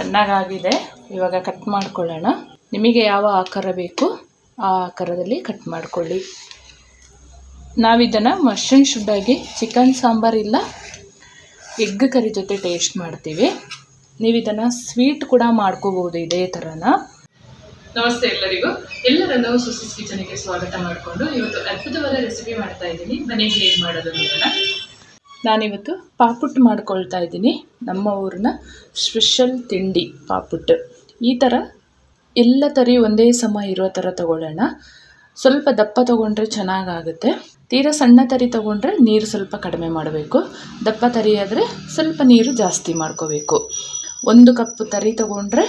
ತಣ್ಣಗಾಗಿದೆ. ಇವಾಗ ಕಟ್ ಮಾಡ್ಕೊಳ್ಳೋಣ. ನಿಮಗೆ ಯಾವ ಆಕಾರ ಬೇಕು, ಆ ಆಕಾರದಲ್ಲಿ ಕಟ್ ಮಾಡಿಕೊಳ್ಳಿ. ನಾವಿದನ್ನು ಮಶ್ರೂಮ್ ಶುಡ್ಡಾಗಿ ಚಿಕನ್ ಸಾಂಬಾರ್ ಇಲ್ಲ ಎಗ್ ಕರಿ ಜೊತೆ ಟೇಸ್ಟ್ ಮಾಡ್ತೀವಿ. ನೀವು ಇದನ್ನು ಸ್ವೀಟ್ ಕೂಡ ಮಾಡ್ಕೋಬೋದು ಇದೇ ಥರನ ನಮಸ್ತೆ ಎಲ್ಲರಿಗೂ. ಎಲ್ಲರನ್ನೂ ಸುಸಿಸ್ ಕಿಚನ್ಗೆ ಸ್ವಾಗತ ಮಾಡಿಕೊಂಡು ಇವತ್ತು ಅದ್ಭುತವಾದ ರೆಸಿಪಿ ಮಾಡ್ತಾ ಇದ್ದೀನಿ. ಮನೆಗೆ ಹೇಗೆ ಮಾಡೋದು ನೋಡೋಣ. ನಾನಿವತ್ತು ಪಾಪುಟ್ ಮಾಡ್ಕೊಳ್ತಾ ಇದ್ದೀನಿ. ನಮ್ಮ ಊರಿನ ಸ್ಪೆಷಲ್ ತಿಂಡಿ ಪಾಪುಟ್. ಈ ಥರ ಎಲ್ಲ ತರಿ ಒಂದೇ ಸಮ ಇರೋ ಥರ ತಗೊಳ್ಳೋಣ. ಸ್ವಲ್ಪ ದಪ್ಪ ತೊಗೊಂಡ್ರೆ ಚೆನ್ನಾಗಾಗುತ್ತೆ. ತೀರಾ ಸಣ್ಣ ತರಿ ತೊಗೊಂಡ್ರೆ ನೀರು ಸ್ವಲ್ಪ ಕಡಿಮೆ ಮಾಡಬೇಕು. ದಪ್ಪ ತರಿ ಆದರೆ ಸ್ವಲ್ಪ ನೀರು ಜಾಸ್ತಿ ಮಾಡ್ಕೋಬೇಕು. ಒಂದು ಕಪ್ ತರಿ ತೊಗೊಂಡ್ರೆ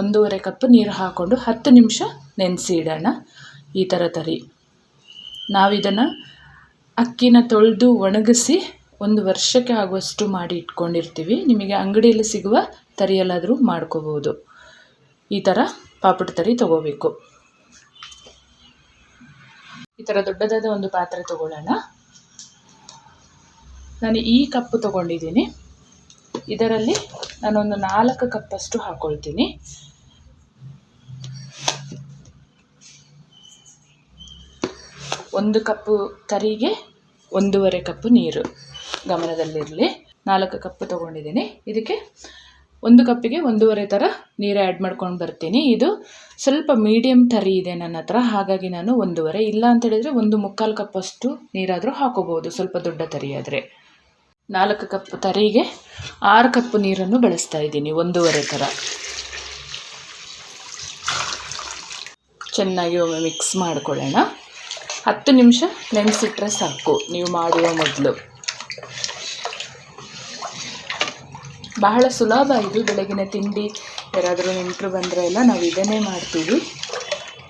ಒಂದೂವರೆ ಕಪ್ ನೀರು ಹಾಕ್ಕೊಂಡು ಹತ್ತು ನಿಮಿಷ ನೆನೆಸಿ ಇಡೋಣ ಈ ಥರ ತರಿ. ನಾವಿದನ್ನು ಅಕ್ಕಿನ ತೊಳೆದು ಒಣಗಿಸಿ ಒಂದು ವರ್ಷಕ್ಕೆ ಆಗುವಷ್ಟು ಮಾಡಿ ಇಟ್ಕೊಂಡಿರ್ತೀವಿ. ನಿಮಗೆ ಅಂಗಡಿಯಲ್ಲಿ ಸಿಗುವ ತರಿಯಲ್ಲಾದರೂ ಮಾಡ್ಕೋಬೋದು. ಈ ಥರ ಪಾಪಡ್ ತರಿ ತಗೋಬೇಕು. ಈ ಥರ ದೊಡ್ಡದಾದ ಒಂದು ಪಾತ್ರೆ ತಗೊಳ್ಳೋಣ. ನಾನು ಈ ಕಪ್ಪು ತಗೊಂಡಿದ್ದೀನಿ. ಇದರಲ್ಲಿ ನಾನೊಂದು ನಾಲ್ಕು ಕಪ್ಪಷ್ಟು ಹಾಕ್ಕೊಳ್ತೀನಿ ಒಂದು ಕಪ್ಪು ತರಿಗೆ ಒಂದೂವರೆ ಕಪ್ಪು ನೀರು. ಗಮನದಲ್ಲಿರಲಿ. ನಾಲ್ಕು ಕಪ್ ತೊಗೊಂಡಿದ್ದೀನಿ. ಇದಕ್ಕೆ ಒಂದು ಕಪ್ಪಿಗೆ ಒಂದೂವರೆ ಥರ ನೀರು ಆ್ಯಡ್ ಮಾಡ್ಕೊಂಡು ಬರ್ತೀನಿ. ಇದು ಸ್ವಲ್ಪ ಮೀಡಿಯಮ್ ತರಿ ಇದೆ ನನ್ನ ಹತ್ರ, ಹಾಗಾಗಿ ನಾನು ಒಂದೂವರೆ. ಇಲ್ಲ ಅಂತ ಹೇಳಿದರೆ ಒಂದು ಮುಕ್ಕಾಲು ಕಪ್ಪಷ್ಟು ನೀರಾದರೂ ಹಾಕೋಬೋದು, ಸ್ವಲ್ಪ ದೊಡ್ಡ ತರಿ ಆದರೆ. ನಾಲ್ಕು ಕಪ್ ತರಿಗೆ ಆರು ಕಪ್ ನೀರನ್ನು ಬಳಸ್ತಾ ಇದ್ದೀನಿ, ಒಂದೂವರೆ ಥರ. ಚೆನ್ನಾಗಿ ಒಮ್ಮೆ ಮಿಕ್ಸ್ ಮಾಡ್ಕೊಳ್ಳೋಣ. ಹತ್ತು ನಿಮಿಷ ನೆನೆಸಿಟ್ರೆ ಸಾಕು, ನೀವು ಮಾಡುವ ಮೊದಲು. ಬಹಳ ಸುಲಭ ಇದು ಬೆಳಗಿನ ತಿಂಡಿ. ಯಾರಾದರೂ ನೆಂಟರು ಬಂದರೆ ಎಲ್ಲ ನಾವು ಇದನ್ನೇ ಮಾಡ್ತೀವಿ.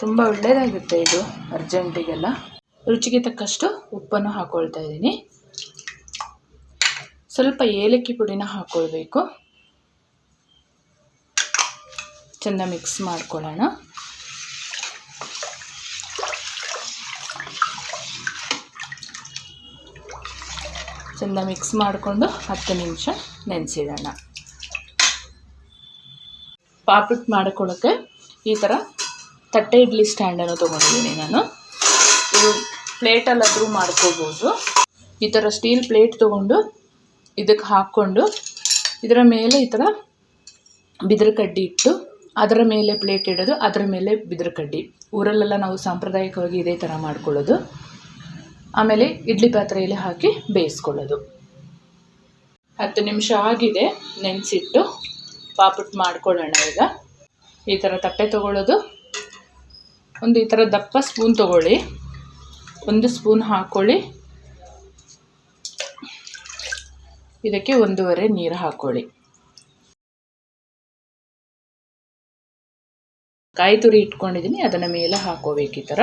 ತುಂಬ ಒಳ್ಳೆಯದಾಗುತ್ತೆ ಇದು ಅರ್ಜೆಂಟಿಗೆಲ್ಲ. ರುಚಿಗೆ ತಕ್ಕಷ್ಟು ಉಪ್ಪನ್ನು ಹಾಕ್ಕೊಳ್ತಾ ಇದ್ದೀನಿ. ಸ್ವಲ್ಪ ಏಲಕ್ಕಿ ಪುಡಿನ ಹಾಕ್ಕೊಳ್ಬೇಕು ಚೆಂದ ಮಿಕ್ಸ್ ಮಾಡ್ಕೊಳ್ಳೋಣ. ಚೆಂದ ಮಿಕ್ಸ್ ಮಾಡಿಕೊಂಡು ಹತ್ತು ನಿಮಿಷ ನೆನೆಸಿಡೋಣ. ಪಾಪಿಟ್ ಮಾಡ್ಕೊಳ್ಳೋಕ್ಕೆ ಈ ಥರ ತಟ್ಟೆ ಇಡ್ಲಿ ಸ್ಟ್ಯಾಂಡನ್ನು ತೊಗೊಂಡಿದ್ದೀನಿ ನಾನು. ಇದು ಪ್ಲೇಟಲ್ಲಾದರೂ ಮಾಡ್ಕೋಬೋದು. ಈ ಥರ ಸ್ಟೀಲ್ ಪ್ಲೇಟ್ ತೊಗೊಂಡು ಇದಕ್ಕೆ ಹಾಕ್ಕೊಂಡು ಇದರ ಮೇಲೆ ಈ ಥರ ಬಿದಿರು ಕಡ್ಡಿ ಇಟ್ಟು ಅದರ ಮೇಲೆ ಪ್ಲೇಟ್ ಇಡೋದು, ಅದರ ಮೇಲೆ ಬಿದಿರು ಕಡ್ಡಿ. ಊರಲ್ಲೆಲ್ಲ ನಾವು ಸಾಂಪ್ರದಾಯಿಕವಾಗಿ ಇದೇ ಥರ ಮಾಡ್ಕೊಳ್ಳೋದು. ಆಮೇಲೆ ಇಡ್ಲಿ ಪಾತ್ರೆಯಲ್ಲಿ ಹಾಕಿ ಬೇಯಿಸ್ಕೊಳ್ಳೋದು. ಹತ್ತು ನಿಮಿಷ ಆಗಿದೆ ನೆನೆಸಿಟ್ಟು. ಪಾಪುಟ್ ಮಾಡ್ಕೊಳ್ಳೋಣ ಈಗ. ಈ ಥರ ತಟ್ಟೆ ತೊಗೊಳ್ಳೋದು. ಒಂದು ಈ ಥರ ದಪ್ಪ ಸ್ಪೂನ್ ತೊಗೊಳ್ಳಿ. ಒಂದು ಸ್ಪೂನ್ ಹಾಕ್ಕೊಳ್ಳಿ ಇದಕ್ಕೆ ಒಂದೂವರೆ ನೀರು ಹಾಕ್ಕೊಳ್ಳಿ ಕಾಯಿ ತುರಿ ಇಟ್ಕೊಂಡಿದ್ದೀನಿ, ಅದನ್ನು ಮೇಲೆ ಹಾಕೋಬೇಕು ಈ ಥರ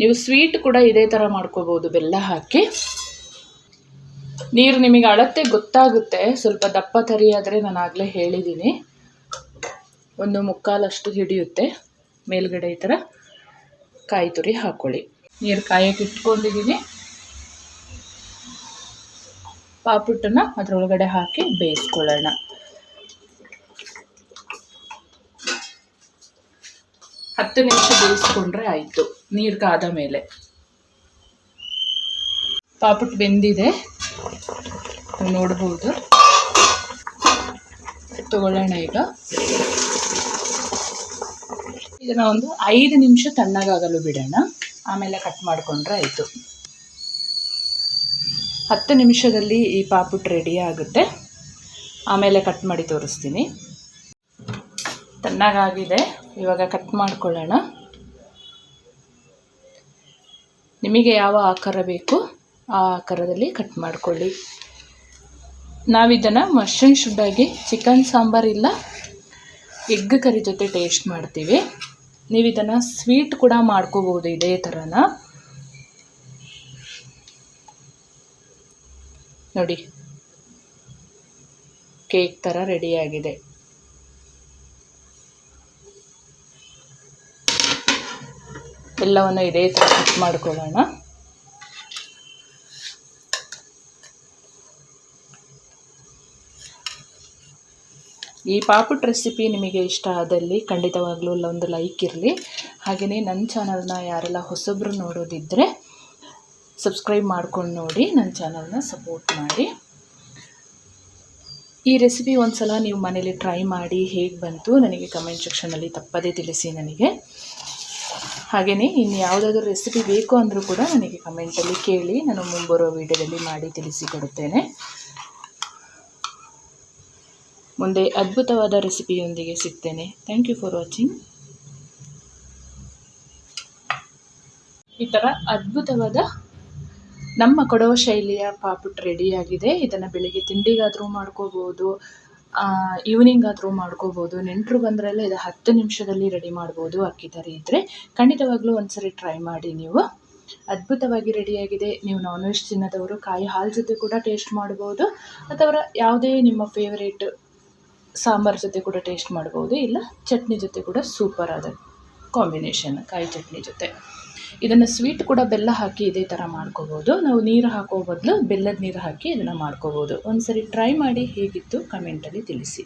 ನೀವು ಸ್ವೀಟ್ ಕೂಡ ಇದೇ ಥರ ಮಾಡ್ಕೋಬೋದು, ಬೆಲ್ಲ ಹಾಕಿ. ನೀರು ನಿಮಗೆ ಅಳತೆ ಗೊತ್ತಾಗುತ್ತೆ. ಸ್ವಲ್ಪ ದಪ್ಪ ತರಿ ಆದರೆ ನಾನು ಆಗಲೇ ಹೇಳಿದ್ದೀನಿ ಒಂದು ಮುಕ್ಕಾಲಷ್ಟು ಹಿಡಿಯುತ್ತೆ. ಮೇಲ್ಗಡೆ ಈ ಥರ ಕಾಯಿ ತುರಿ ಹಾಕ್ಕೊಳ್ಳಿ ನೀರು ಕಾಯಕ್ಕೆ ಇಟ್ಕೊಂಡಿದ್ದೀನಿ ಪಾಪುಟ್ಟನ್ನು ಅದರೊಳಗಡೆ ಹಾಕಿ ಬೇಯಿಸ್ಕೊಳ್ಳೋಣ. ಹತ್ತು ನಿಮಿಷ ಬೇಯಿಸ್ಕೊಂಡ್ರೆ ಆಯಿತು. ನೀರು ಕಾದ ಮೇಲೆ. ಪಾಪುಟ್ ಬೆಂದಿದೆ. ನೋಡ್ಬೋದು. ತಗೊಳ್ಳೋಣ ಈಗ. ಇದನ್ನ ಒಂದು ಐದು ನಿಮಿಷ ತಣ್ಣಗಾಗಲು ಬಿಡೋಣ. ಆಮೇಲೆ ಕಟ್ ಮಾಡಿಕೊಂಡ್ರೆ ಆಯಿತು. ಹತ್ತು ನಿಮಿಷದಲ್ಲಿ ಈ ಪಾಪುಟ್ ರೆಡಿ ಆಗುತ್ತೆ. ಆಮೇಲೆ ಕಟ್ ಮಾಡಿ ತೋರಿಸ್ತೀನಿ. ತಣ್ಣಗಾಗಿದೆ. ಇವಾಗ ಕಟ್ ಮಾಡ್ಕೊಳ್ಳೋಣ. ನಿಮಗೆ ಯಾವ ಆಕಾರ ಬೇಕು? ಆ ಆಕಾರದಲ್ಲಿ ಕಟ್ ಮಾಡ್ಕೊಳ್ಳಿ. ನಾವಿದನ್ನು ಮಶ್ರೂಮ್ ಶುಡ್ಡಾಗಿ ಚಿಕನ್ ಸಾಂಬಾರ್ ಇಲ್ಲ ಎಗ್ ಕರಿ ಜೊತೆ ಟೇಸ್ಟ್ ಮಾಡ್ತೀವಿ. ನೀವು ಇದನ್ನು ಸ್ವೀಟ್ ಕೂಡ ಮಾಡ್ಕೋಬೋದು ಇದೇ ಥರನ ನೋಡಿ ಕೇಕ್ ಥರ ರೆಡಿಯಾಗಿದೆ ಎಲ್ಲವನ್ನು ಇದೇ ಥರ ಕಟ್ ಮಾಡ್ಕೊಳ್ಳೋಣ. ಈ ಪಾಪುಟ್ ರೆಸಿಪಿ ನಿಮಗೆ ಇಷ್ಟ ಆದಲ್ಲಿ ಖಂಡಿತವಾಗ್ಲೂ ಒಂದು ಲೈಕ್ ಇರಲಿ. ಹಾಗೆಯೇ ನನ್ನ ಚಾನಲ್ನ ಯಾರೆಲ್ಲ ಹೊಸಬ್ರು ನೋಡೋದಿದ್ದರೆ ಸಬ್ಸ್ಕ್ರೈಬ್ ಮಾಡ್ಕೊಂಡು ನೋಡಿ, ನನ್ನ ಚಾನಲ್ನ ಸಪೋರ್ಟ್ ಮಾಡಿ. ಈ ರೆಸಿಪಿ ಒಂದು ಸಲ ನೀವು ಮನೇಲಿ ಟ್ರೈ ಮಾಡಿ ಹೇಗೆ ಬಂತು ನನಗೆ ಕಮೆಂಟ್ ಸೆಕ್ಷನಲ್ಲಿ ತಪ್ಪದೇ ತಿಳಿಸಿ ನನಗೆ. ಹಾಗೆಯೇ ಇನ್ನು ಯಾವುದಾದ್ರೂ ರೆಸಿಪಿ ಬೇಕು ಅಂದರೂ ಕೂಡ ನನಗೆ ಕಮೆಂಟಲ್ಲಿ ಕೇಳಿ, ನಾನು ಮುಂಬರುವ ವೀಡಿಯೋದಲ್ಲಿ ಮಾಡಿ ತಿಳಿಸಿಕೊಡುತ್ತೇನೆ ಮುಂದೆ ಅದ್ಭುತವಾದ ರೆಸಿಪಿಯೊಂದಿಗೆ ಸಿಗ್ತೇನೆ. ಥ್ಯಾಂಕ್ ಯು ಫಾರ್ ವಾಚಿಂಗ್ ಈ ಥರ ಅದ್ಭುತವಾದ ನಮ್ಮ ಕೊಡವ ಶೈಲಿಯ ಪಾಪುಟ್ ರೆಡಿಯಾಗಿದೆ ಇದನ್ನು ಬೆಳಿಗ್ಗೆ ತಿಂಡಿಗಾದರೂ ಮಾಡ್ಕೋಬೋದು ಈವ್ನಿಂಗ್ ಆದರೂ ಮಾಡ್ಕೋಬೋದು, ನೆಂಟರು ಬಂದರೆಲ್ಲ ಇದು ಹತ್ತು ನಿಮಿಷದಲ್ಲಿ ರೆಡಿ ಮಾಡ್ಬೋದು ಅಕ್ಕಿ ತರಿ ಇದ್ದರೆ ಖಂಡಿತವಾಗ್ಲೂ ಒಂದ್ಸರಿ ಟ್ರೈ ಮಾಡಿ ನೀವು. ಅದ್ಭುತವಾಗಿ ರೆಡಿಯಾಗಿದೆ ನೀವು ನಾನ್ ವೆಜ್ ತಿನ್ನದವರು ಕಾಯಿ ಹಾಲು ಜೊತೆ ಕೂಡ ಟೇಸ್ಟ್ ಮಾಡ್ಬೋದು. ಅಥವಾ ಯಾವುದೇ ನಿಮ್ಮ ಫೇವರೇಟ್ ಸಾಂಬಾರ್ ಜೊತೆ ಕೂಡ ಟೇಸ್ಟ್ ಮಾಡ್ಬೋದು, ಇಲ್ಲ ಚಟ್ನಿ ಜೊತೆ ಕೂಡ ಸೂಪರ್ ಆದ ಕಾಂಬಿನೇಷನ್ ಕಾಯಿ ಚಟ್ನಿ ಜೊತೆ. ಇದನ್ನು ಸ್ವೀಟ್ ಕೂಡ ಬೆಲ್ಲ ಹಾಕಿ ಇದೇ ಥರ ಮಾಡ್ಕೋಬೋದು. ನಾವು ನೀರು ಹಾಕೋ ಬದಲು ಬೆಲ್ಲದ ನೀರು ಹಾಕಿ ಇದನ್ನು ಮಾಡ್ಕೋಬೋದು. ಒಂದು ಸರಿ ಟ್ರೈ ಮಾಡಿ ಹೇಗಿತ್ತು ಕಮೆಂಟಲ್ಲಿ ತಿಳಿಸಿ.